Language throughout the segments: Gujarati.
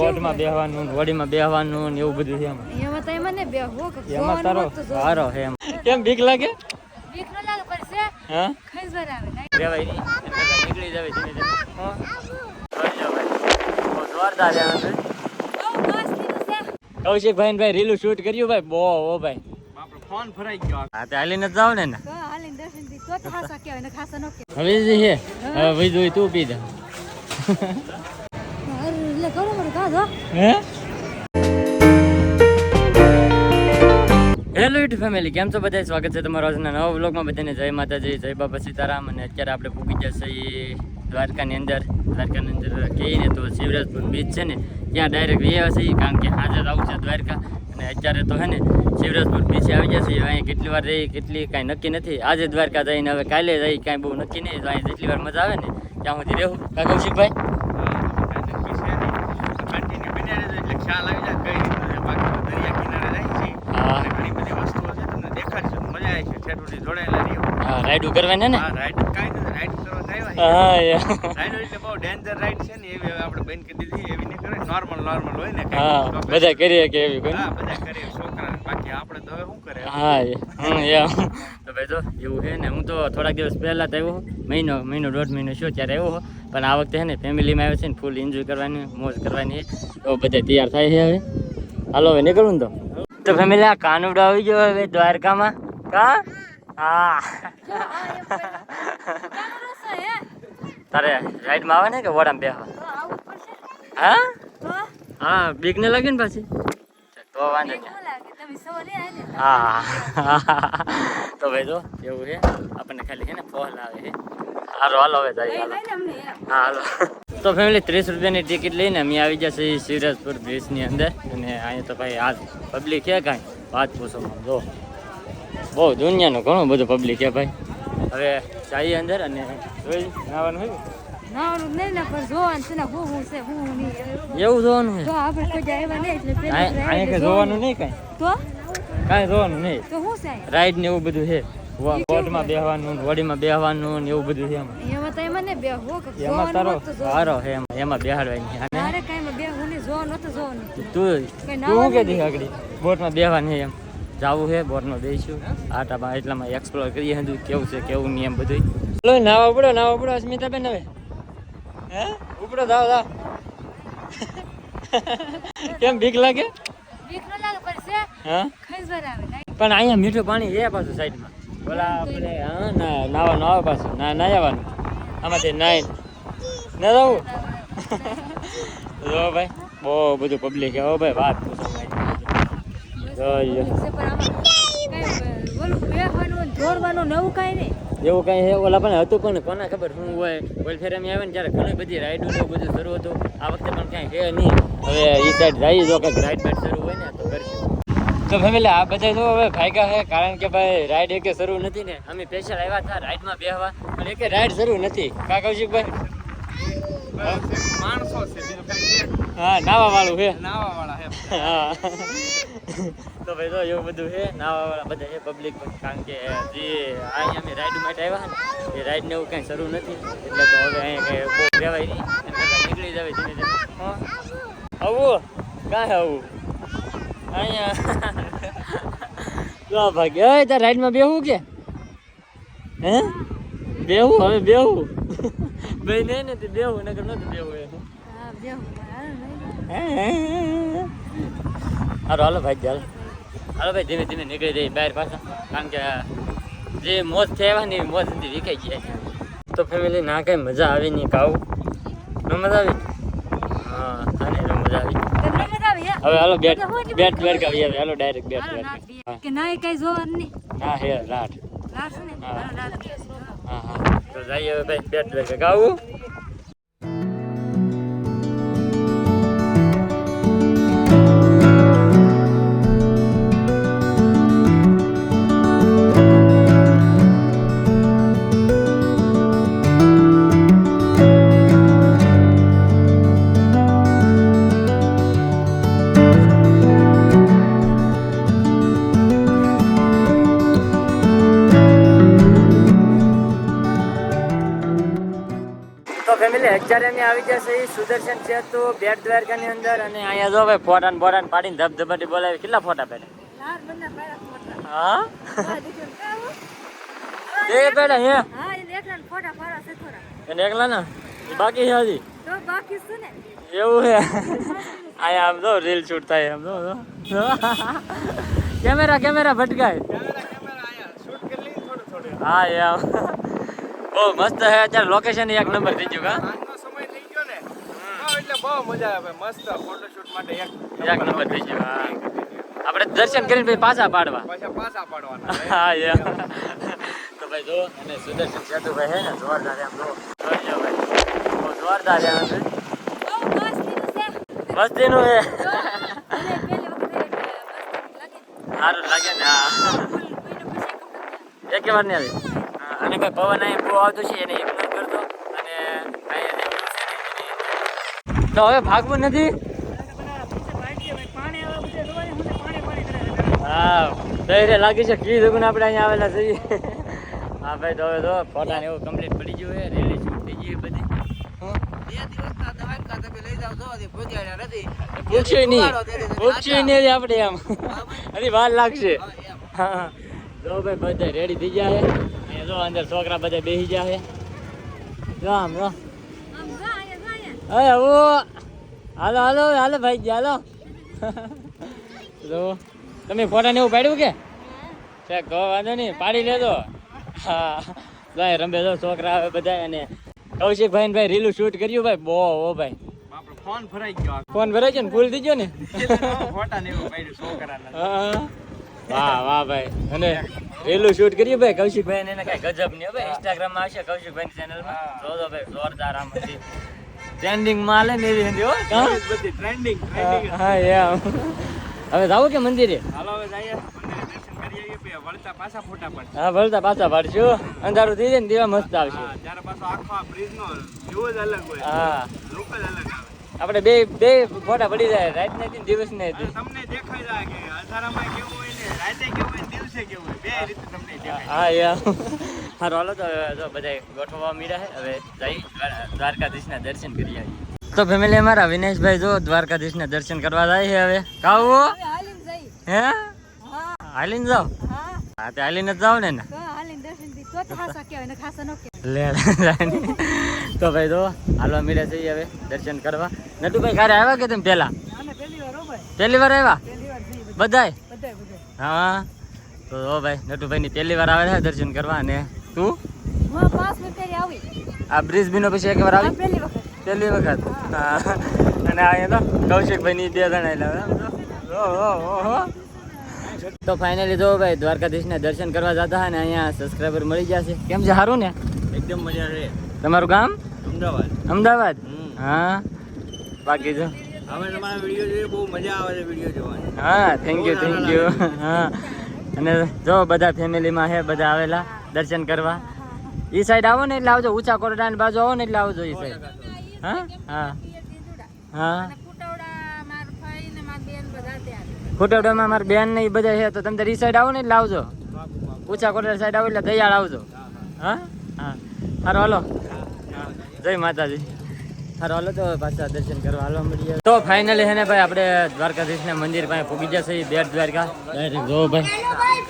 બોટમાં બેહવાનું ને વડીમાં બેહવાનું ને એવું બધું છે એમાં. તો એમાં ને બે કે એમાં તારો. હારો છે એમ. કેમ બીક લાગે? બીક ન લાગે પણ છે હા? ખંજવાર આવે રેવાય નહીં. નીકળી જાવે ધીમે ધીમે. હો. ભાઈ. બહુ જોરદાર છે. બહુ ને ભાઈ રીલું શૂટ કર્યું ભાઈ? બહો હો ભાઈ. ફોન ફરાઈ ગયો. હા તે હાલીને જ જાવ ને ને ને ન હવે જે છે હવે ભાઈ જોઈ તું પી દે. ઘણું હે? હેલો યુટ્યુબ ફેમિલી કેમ છો બધા સ્વાગત છે તમારો આજના નવા બ્લોગમાં બધાને. જય માતાજી જય બાબા સીતારામ. અને અત્યારે આપણે પૂગી જશે દ્વારકાની અંદર. દ્વારકાની અંદર કહીને તો શિવરાજપુર બીચ છે ને ત્યાં ડાયરેક્ટ વ્યા છે કારણ કે હાજર આવું છે દ્વારકા. અને અત્યારે તો હે ને શિવરાજપુર બીચે આવી જશે અહીંયા કેટલી વાર રહી કેટલી કાંઈ નક્કી નથી. આજે દ્વારકા જઈને હવે કાલે જઈ કાંઈ બહુ નક્કી નહીં. તો અહીંયા જેટલી વાર મજા આવે ને ત્યાં સુધી રહેવું. કા કૌશિકભાઈ કન્ટિન્યુ બન્યા રહેજો એટલે ખ્યાલ આવી જાય કઈ બાકી દરિયા કિનારે જાય છે. અને ઘણી બધી વસ્તુઓ છે તમને દેખાડશે મજા આવે છે. ઠેઠુડી જોડાયેલા રહ્યો હા રાઈડ કરવાની ને? હા રાઈડ કાઈ નથી રાઈડ કરવા આવ્યા હા યાર રાઈડ એટલે બહુ ડેન્જર રાઈડ છે ને એવી આપણે બંધ કરી દીધી એવી નહીં કરે નોર્મલ નોર્મલ હોય ને હા બધા કરીએ કે એવી કોઈ હા બધા કરીએ આપણે તો શું કરે? હા એ. એમ. તો ભાઈ તો એવું છે ને હું તો થોડાક દિવસ પહેલાં તો આવ્યો મહિનો મહિનો દોઢ મહિનો શું ત્યારે આવ્યો પણ આ વખતે છે ને ફેમિલીમાં આવ્યો છે ને ફૂલ એન્જોય કરવાની મોજ કરવાની તો બધા તૈયાર થાય છે હવે. હાલો હવે નીકળું ને તો. તો ફેમિલી આ કાનુડો આવી ગયો હવે દ્વારકામાં. કા? હા. તારે રાઈડમાં આવે ને કે વડામાં બેહવા? હા? હા. બીક ને લાગે ને પાછી? તો વાંધો નહીં. હા. તો ભાઈ જો એવું છે. આપણને ખાલી છે ને ફોન આવે છે. હાલો હાલો હવે જાય હાલો. હા હાલો. તો ફેમિલી ત્રીસ રૂપિયાની ટિકિટ લઈને અમે આવી જશે શિવરાજપુર બ્રિજની અંદર. અને અહીંયા તો ભાઈ આ પબ્લિક છે કાંઈ? વાત પૂછો જો. બહુ દુનિયાનું ઘણું બધું પબ્લિક છે ભાઈ. હવે જઈએ અંદર અને જોઈ નાવાનું હોય એવું જોવાનું છે? નહીં કાંઈ? તો? કાંઈ જોવાનું નહીં. તો હું છે રાઈડ ને એવું બધું છે. બોટમાં બેહવાનું વડીમાં બેહવાનું ને એવું બધું છે એમાં. એમાં તો એમાં ને બે એમાં તારો હારો છે એમાં એમાં બેહાડવાની અને મારે કાંઈ એમાં બે હું નહીં જોવાનું તો જોવાનું. તું તું કે દી આગળી બોટમાં બેહવાની એમ. જાવું છે બોટમાં બેસીશું આટામાં એટલામાં એક્સપ્લોર કરીએ હજુ કેવું છે કેવું નહીં એમ બધું ચલો નાવા ઉપડો નાવા ઉપડો અસ્મિતાબેન હવે. હે? ઉપડો જાવ જાવ કેમ બીક લાગે? બીક ન લાગે પણ હા પણ અહીંયા મીઠું પાણી છે પાછું સાઈડમાં ઓલા આપણે હા ના નાવાનું આવે પાછું ના ના આવવાનું આમાંથી નાઈ ના જવું જો ભાઈ બહુ બધું પબ્લિક હો ભાઈ વાત પૂછો એવું કઈ છે ઓલા પણ હતું પણ કોને ખબર શું હોય ઓલ ફેર અમે આવે ને ત્યારે ઘણી બધી રાઈડો બધું શરૂ હતું આ વખતે પણ ક્યાંય છે નહીં હવે એ સાઈડ રાઈ જો કંઈક રાઈડ બાઈડ શરૂ હોય ને તો ફેમિલી આ બધા જો હવે ભાગ્યા છે કારણ કે ભાઈ રાઈડ એકે શરૂ નથી ને. અમે સ્પેશિયલ આવ્યા હતા રાઈડમાં બેહવા. પણ એકે રાઈડ શરૂ નથી. કા કૌશિકભાઈ? માણસો છે હા નાવા વાળું છે. નાવા વાળા છે. હા. તો ભાઈ તો એવું બધું છે નાવા વાળા બધા છે પબ્લિક કારણ કે જે અહીંયા અમે રાઈડ માટે આવ્યા ને એ રાઈડ ને એવું કાંઈ શરૂ નથી. એટલે તો હવે અહીંયા કઈ બહુ રહેવાય નહીં. નીકળી જવાય ધીમે ધીમે. આવું? કાંઈ આવું? અહીંયા. ભાગ્ય. એ તાર રાઈડમાં બેહવું કે? હે? બેહવું હવે બેહવું ભાઈ નહીં ને તે બેહવું નકર નથી બેહવું એમ હા બેહું. હાલ ભાઈ ચાલો. હાલો ભાઈ ધીમે ધીમે નીકળી જઈએ બહાર પાછા. કારણ કે જે મોજ થયા ને મોજ નથી વિકાઈ જાય. તો ફેમિલી ના કઈ મજા આવી નહીં કાવું ન મજા આવી હા આને તો મજા આવી તમને મજા આવી, હે? હવે હાલો બેટ બેટ બધું બેટ હાલો ડાયરેક્ટ બેટ બેટ કે ના એ કઈ જોવાનું નહીં? હા હે રાત. લાગશે ને? હા. હા તો જઈએ હવે ભાઈ બેટ બેટ ગાવું? અત્યારે અમે આવી ગયા છે સુદર્શન સેતુ બેટ દ્વારકાની અંદર અને અહીંયા જો ભાઈ ફોટા ને બોટા પાડીને ધબધબાટી બોલાવી. કેટલા ફોટા પડે લાર બંને પાડ્યા ફોટા. હા? હા, દીકરો, કેવું? એ પેડા હે હા, એ એકલાને ફોટા પાડવા છે થોડા. એને એકલા ના? એ બાકી છે હજી? તો બાકી શું ને? એવું હે અહીંયા આમ જો રીલ શૂટ થાય આમ જો જો. જો કેમેરા કેમેરા ભટકાય. કેમેરા કેમેરા આયા શૂટ કરી લઈ થોડું થોડું. હા યાર બહુ મસ્ત છે અત્યારે લોકેશન એક નંબર થઈ ગયું કા આજનો સમય થઈ ગયો ને હા, એટલે બહુ મજા આવે મસ્ત ફોટોશૂટ માટે એક એક નંબર થઈ ગયું હા આપણે દર્શન કરીને પછી પાછા પાડવા પાછા પાછા પાડવાના હા યાર તો ભાઈ જો અને સુદર્શન સેતુ ભાઈ હે ને જોરદાર એમ જો જોઈ ભાઈ બહુ જોરદાર એમ છે મસ્તીનું છે. હે. સારું લાગે ને હા એક વાર નહીં આવી પવન અહીં બહુ આવતું છે એને ઇગ્નોર કરતો અને તો હવે ભાગવું નથી? હા લાગી છે. કી દુકાન આપણે અહીંયા આવેલા છીએ. હા ભાઈ તો હવે તો ફોટા ને એવું કમ્પ્લીટ પડી ગયું છે. રેલી શૂટ થઈ ગઈ બધી. પૂછ્યું નહીં. પૂછ્યું નહીં આપણે આમ અરે વાર લાગશે. હા જો ભાઈ બધા રેડી થઈ ગયા જો અંદર છોકરા બધા બેસી ગયા છે. જો આમ જો. હાલો હાલો હાલો ભાઈ હાલો. જો. તમે ફોટા ને એવું પાડ્યું કે? છે કહો વાંધો નહીં પાડી લેજો. હા. ભાઈ રમે જો છોકરા આવે બધા અને કૌશિક ભાઈ ભાઈ રીલું શૂટ કર્યું ભાઈ. બહુ ઓ ભાઈ. ફોન ભરાઈ ગયો. ફોન ભરાય છે ને ફૂલ થઈ ગયો ને? ફોટા ને એવું પાડ્યું છોકરા હા. વાહ વાહ ભાઈ. અને રેલું શૂટ કરીએ ભાઈ કૌશિકભાઈ એને કઈ ગજબ નહીં હવે ભાઈ. ઇન્સ્ટાગ્રામમાં આવશે કૌશિકભાઈ ચેનલમાં. જોજો ભાઈ જોરદાર આમ હતી. ટ્રેન્ડિંગમાં હાલે ને એવી હતી હો. બધી ટ્રેન્ડિંગ હા, ટ્રેન્ડિંગ હવે જાવું કે મંદિરે? હાલો હવે જઈએ. વળતા પાછા ફોટા પડશે. હા ભરતા પાછા પાડશું. અંધારું થઈ જાય ને દેવા મસ્ત આવશે. ત્યારે પાછો આખો આ બ્રિજ નો વ્યૂ જ અલગ હોય. હા. લુક જ અલગ આવે. આપણે બે બે ફોટા પડી જાય. રાત ને દિવસ ને તમને દેખાઈ જાય કે અંધારામાં હા યાર હારું હાલો તો જો બધા ગોઠવવા મીડા છે હવે જઈ દ્વારકાધીશના દર્શન કરી આવીએ. તો ફેમિલી અમારા વિનેશભાઈ જો દ્વારકાધીશના દર્શન કરવા જાય છે હવે. કાવો હાલીને હે? હાલીને જાઓ? હા. તે હાલીને જ જાઓ ને ને તો હાલીને દર્શનથી તો જ ખાસા કહેવાય ને ખાસા ન કહેવાય. લે તો ભાઈ તો હાલવા મીડા જઈએ હવે દર્શન કરવા. નટુભાઈ ઘરે આવ્યા કે તમે પેલા પહેલી વાર હો ભાઈ, પહેલી વાર આવ્યા? બધાય. હા? તો ઓ ભાઈ નટુભાઈ ની પહેલી વાર આવે છે દર્શન કરવા અને તું? આ બ્રિજ બીનો પછી એક વાર આવી? પહેલી વખત. પહેલી વખત? હા. અને અહીંયા તો કૌશિકભાઈ ની બે જણા એટલે તો ફાઇનલી જો ભાઈ દ્વારકાધીશના દર્શન કરવા જતા અને અહીંયા સબસ્ક્રાઈબર મળી ગયા છે. કેમ છે? સારું ને? એકદમ મજા છે તમારું ગામ? અમદાવાદ. અમદાવાદ? હા. બાકી જો અમે તમારા વીડિયો જોઈએ બહુ મજા આવે છે વીડિયો જોવાની. હા થેન્ક યુ થેન્ક યુ હા. અને જો બધા ફેમિલીમાં છે બધા આવેલા દર્શન કરવા. ઈ સાઈડ આવો ને એટલે આવજો. ઊંચા કોરડા બાજુ આવો ને એટલે આવજો ઈ સાઈડ હા? હા. હા. અને મારા બેન ને એ બધા છે તો તમે ઈ સાઈડ આવો ને એટલે આવજો. ઊંચા કોરડા સાઈડ આવો એટલે દયાળ આવજો. હા હા. હારો હાલો. જય માતાજી. હારો હાલો તો પાછા દર્શન કરવા મળીએ. તો ફાઇનલી હે ને ભાઈ આપણે દ્વારકાધીશના મંદિર પાસે પૂગી જશે ઈ બેટ દ્વારકા. જો ભાઈ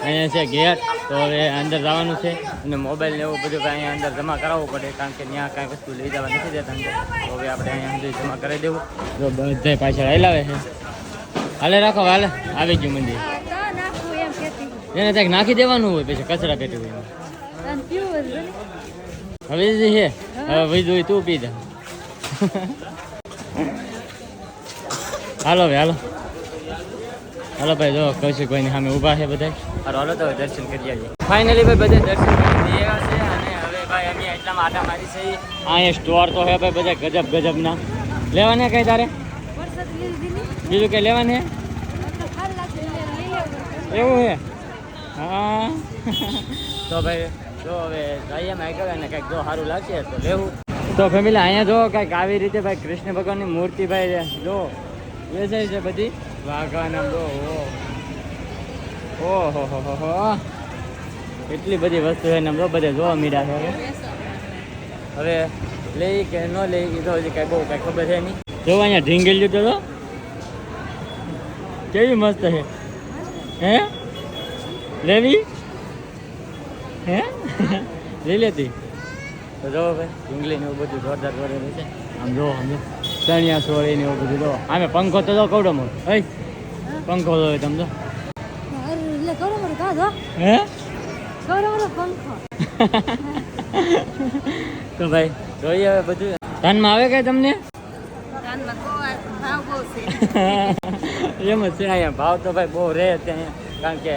અહીંયા છે ગેટ તો હવે અંદર જવાનું છે. અને મોબાઈલ ને એવું બધું કાંઈ અહીંયા અંદર જમા કરાવવું પડે કારણ કે ત્યાં કાંઈ વસ્તુ લઈ જવા નથી દેતા અંદર. તો હવે આપણે અહીંયા અંદર જમા કરાવી દેવું. જો બધા પાછળ હલાવે છે. હાલે રાખો હાલે આવી ગયું મંદિર. એને ત્યાં નાખી દેવાનું હોય પછી કચરા પેટી હોય. જ. હવે જે છે હવે વૈધું હોય તું પી દે. હાલો ભાઈ હાલો. હાલો ભાઈ જો કૌશિકભાઈ ની સામે ઊભા છે બધા હાલો હાલો તો દર્શન કરી આવીએ. ફાઇનલી ભાઈ બધા દર્શન કરી આવ્યા છે અને હવે ભાઈ અમે એટલા આટા મારી છે. અહીંયા સ્ટોર તો છે ભાઈ બધા ગજબ ગજબના. લેવાને કઈ તારે. બીજું કઈ લેવાને. એવું છે? હા. તો ભાઈ જો હવે જઈએ આગળ અને કંઈક જો સારું લાગશે તો લેવું. તો ફેમિલી અહીંયા જો કંઈક આવી રીતે ભાઈ કૃષ્ણ ભગવાનની મૂર્તિ ભાઈ જો વેચાય છે બધી. વાઘાના બહુ એટલી બધી વસ્તુ છે ને બધે જોવા મીડા છે. હવે. લઈ કે ન લઈ, એ તો હજી કાંઈ બહુ કાંઈ ખબર છે નહીં. જો, અહીંયા ઢીંગલ્યું તો. કેવી મસ્ત છે. હે? લેવી? હે? લઈ લેતી? તો જો ભાઈ ઢીંગલી ને એવું બધું જોરદાર કરેલું છે. આમ જો જો ચણિયા સોળી ને એવું બધું જો. આમે પંખો તો જો કવડો મોટો. હઈ પંખો જો તમે જો. હે? પંખો. તો ભાઈ જોઈએ હવે બધું. ધ્યાનમાં આવે કે તમને? ભાવ એમ જ છે અહીંયા ભાવ તો ભાઈ બહુ રહે ત્યાં કારણ કે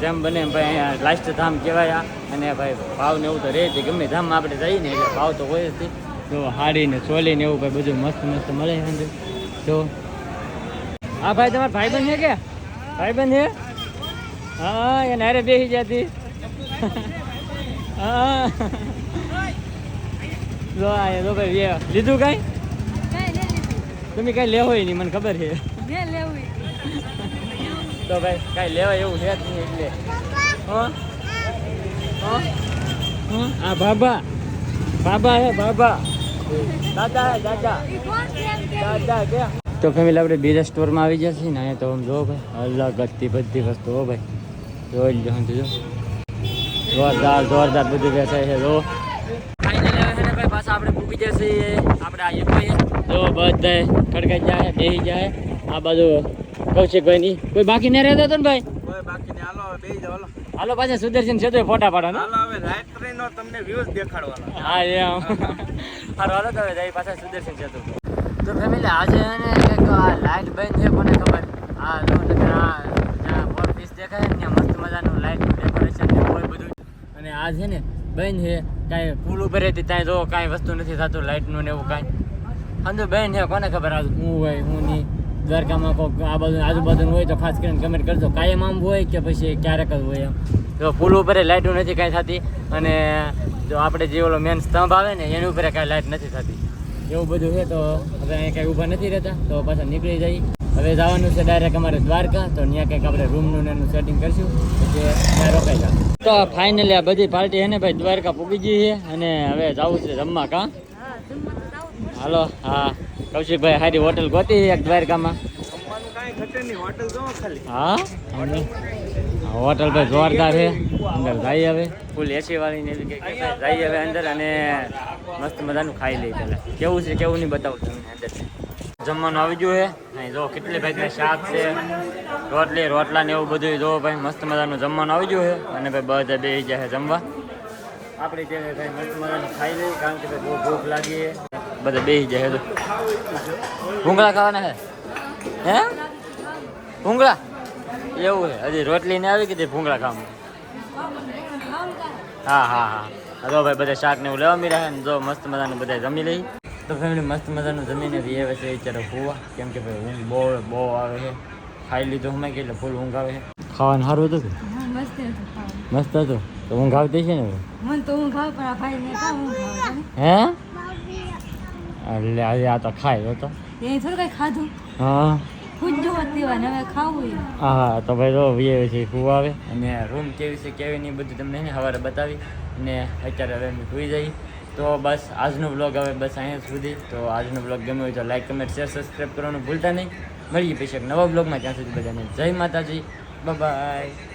જેમ બને એમ ભાઈ અહીંયા લાસ્ટ ધામ કહેવાય અને ભાઈ ભાવ ને એવું તો રહે છે ગમે ધામમાં આપણે જઈએ ને એટલે ભાવ તો હોય જ જો હાડી ને ચોલી ને એવું ભાઈ બધું મસ્ત મસ્ત મળે છે જો. હા ભાઈ તમારા ભાઈબંધ છે કે? ભાઈબંધ છે? હા એને હારે બેસી જતી હા. જો આ જો ભાઈ લીધું કાંઈ? તમે કાંઈ લેવો નહીં મને ખબર છે. લેવું તો ભાઈ કાંઈ લેવાય એવું છે જ નહીં એટલે. હા? બાબા. બાબા હે, બાબા. દાદા હે, દાદા. દાદા કે તો ફેમિલી આપણે બીજા સ્ટોરમાં આવી જશે ને, અહીંયા તો આમ જો ભાઈ, અલગ હતી બધી વસ્તુઓ ભાઈ. જોઈ લો હું જો જોરદાર જોરદાર બધું વેચાય છે, જો. પાછા આપણે પૂકી જશે આપણે આ જો બધાય ખડકાઈ જાય બેસી જાય. આ બાજુ કૌશિકભાઈની કોઈ બાકી ને રહેતો હતો ને ભાઈ? કોઈ બાકી ને હાલો હાલો. પાછા સુદર્શન છે તો ફોટા પાડો ને. હાલો હવે રાત્રિનો તમને વ્યૂઝ દેખાડવાનો. હા એમ હારો હાલો તો હવે પાછા સુદર્શન છે તો. ફેમિલી આજે એને એક આ લાઇટ બંધ છે કોને ખબર? આ જો આ જ્યાં ઓફિસ દેખાય ને ત્યાં મસ્ત મજાનું લાઇટ ડેકોરેશન ને હોય બધું. અને આ છે ને બંધ છે. કાંઈ પુલ ઉપર હતી ત્યાં જો કાંઈ વસ્તુ નથી થતું લાઇટનું ને એવું કાંઈ. અંદર બંધ છે કોને ખબર આ હું હોય હું નહીં. દ્વારકામાં કોઈક આ બાજુ આજુબાજુનું હોય તો ખાસ કરીને કમેન્ટ કરજો. કાયમ આમ હોય કે પછી ક્યારેક જ હોય એમ. તો પુલ ઉપર લાઇટો નથી કાંઈ થતી અને જો આપણે જે ઓલો મેન સ્તંભ આવે ને એની ઉપર કાંઈ લાઇટ નથી થતી. એવું બધું છે તો હવે અહીંયા કાંઈ ઊભા નથી રહેતા તો પાછા નીકળી જઈએ. હવે જવાનું છે ડાયરેક્ટ અમારે દ્વારકા તો ત્યાં કંઈક આપણે રૂમનું એનું સેટિંગ કરશું. પછી ત્યાં રોકાઈ જાવ તો ફાઇનલી આ બધી પાર્ટી છે ને ભાઈ દ્વારકા પૂગી ગઈ છે અને હવે જવું છે જમવા કાં? હા. હાલો હા. કૌશિકભાઈ હારી હોટલ ગોતી એક દ્વારકામાં. હા? હોટલ ભાઈ જોરદાર છે. અંદર જઈએ હવે. ફૂલ એસી વાળી ને. જઈએ હવે અંદર અને મસ્ત મજાનું ખાઈ લઈ પેલા કેવું છે કેવું નહીં બતાવું તમને અંદર. જમવાનું આવી ગયું છે. અહીં જો કેટલી ભાઈ શાક છે. રોટલી રોટલા ને એવું બધું જો ભાઈ મસ્ત મજાનું જમવાનું આવી ગયું છે. અને ભાઈ બધા બે જાય છે જમવા. આપણે ત્યાં ભાઈ મસ્ત મજાનું ખાઈ લઈએ કારણ કે બહુ ભૂખ લાગી બધા બેસી જાય તો ભૂંગળા ખાવાના છે હે? ભૂંગળા એવું છે. હજી રોટલી ને આવી કીધી ભૂંગળા ખાવાનું હા હા હા. હા તો ભાઈ બધા શાક ને એવું લેવા મીરા ને જો મસ્ત મજાનું બધા જમી લઈ. તો ફેમિલી મસ્ત મજાનું જમીને એ છે અત્યારે હોવા કેમ કે ભાઈ ઊંઘ બહુ બહુ આવે છે. ખાઈ લીધું અમે કે એટલે ફૂલ ઊંઘ આવે છે. ખાવાનું સારું હતું કે? મસ્ત હતું. તો ઊંઘ આવતી છે ને? મને તો ઊંઘ આવે પણ આ ભાઈને કાં ઊંઘ આવે. હે? એટલે આજે આ તો ખાય હતો એ થોડું કઈ ખાધું. હા. હવે ખાવું હા તો ભાઈ તો વીએ છે ખૂબ આવે. અને રૂમ કેવી છે કેવી નહીં બધું તમને સવારે બતાવી. અને અત્યારે હવે અમે સુઈ જઈ તો બસ આજનો બ્લોગ હવે બસ અહીંયા સુધી. તો આજનો બ્લોગ ગમ્યો હોય તો લાઈક કમેન્ટ શેર સબસ્ક્રાઈબ કરવાનું ભૂલતા નહીં. મળીએ પછી એક નવા બ્લોગમાં ત્યાં સુધી બધાને જય માતાજી. બાય